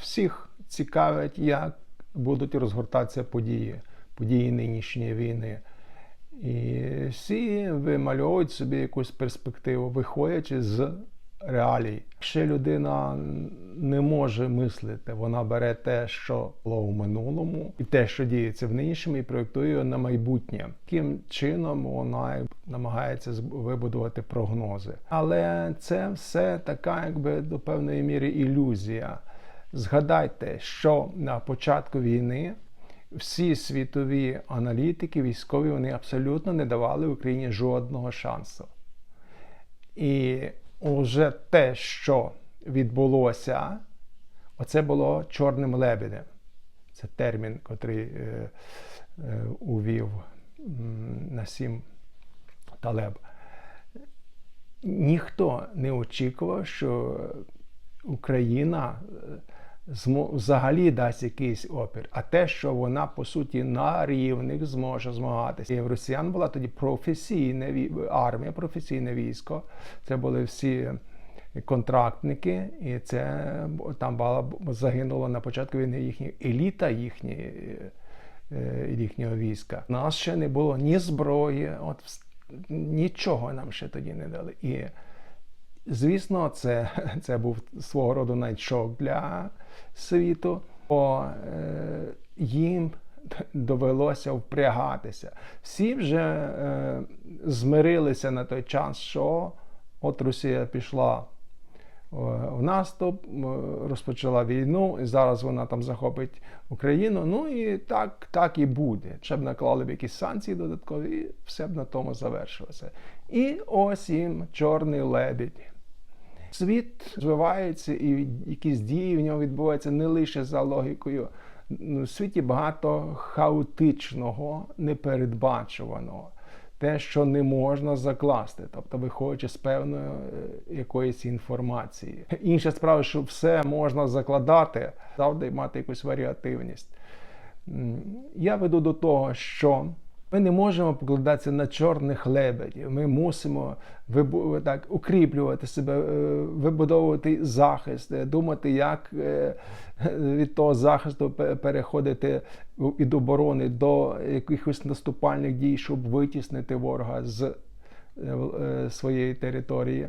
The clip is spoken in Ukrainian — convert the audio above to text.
всіх цікавить, як будуть розгортатися події, події нинішньої війни. І всі вимальовують собі якусь перспективу, виходячи з реалій. Ще людина не може мислити. Вона бере те, що було у минулому, і те, що діється в нинішньому, і проєктує його на майбутнє. Таким чином вона намагається вибудувати прогнози. Але це все така, якби до певної міри ілюзія. Згадайте, що на початку війни всі світові аналітики, військові, вони абсолютно не давали Україні жодного шансу. І вже те, що відбулося, оце було чорним лебедем. Це термін, котрий е, е, увів Насім Талеб. Ніхто не очікував, що Україна е, взагалі дасть якийсь опір. А те, що вона по суті на рівних зможе змагатися. І в росіян була тоді професійна армія, професійне військо. Це були всі контрактники, і це там була загинула на початку війни їхня еліта їхньої. е, їхнього війська. Нас ще не було ні зброї, от нічого нам ще тоді не дали. І Звісно, це, це був свого роду навіть для світу, бо е, їм довелося впрягатися. Всі вже е, змирилися на той час, що от Росія пішла е, в наступ, розпочала війну, і зараз вона там захопить Україну. Ну і так, так і буде. Ще б наклали б якісь санкції додаткові, і все б на тому завершилося. І ось їм чорний лебідь. Світ розвивається, і якісь дії в ньому відбуваються не лише за логікою. Ну, В світі багато хаотичного, непередбачуваного. Те, що не можна закласти, тобто виходячи з певної е, якоїсь інформації. Інша справа, що все можна закладати, завжди мати якусь варіативність. Я веду до того, що ми не можемо покладатися на чорних лебедів. Ми мусимо так, укріплювати себе, е, вибудовувати захист, е, думати, як е, від того захисту пе- переходити від оборони до якихось наступальних дій, щоб витіснити ворога з своєї території.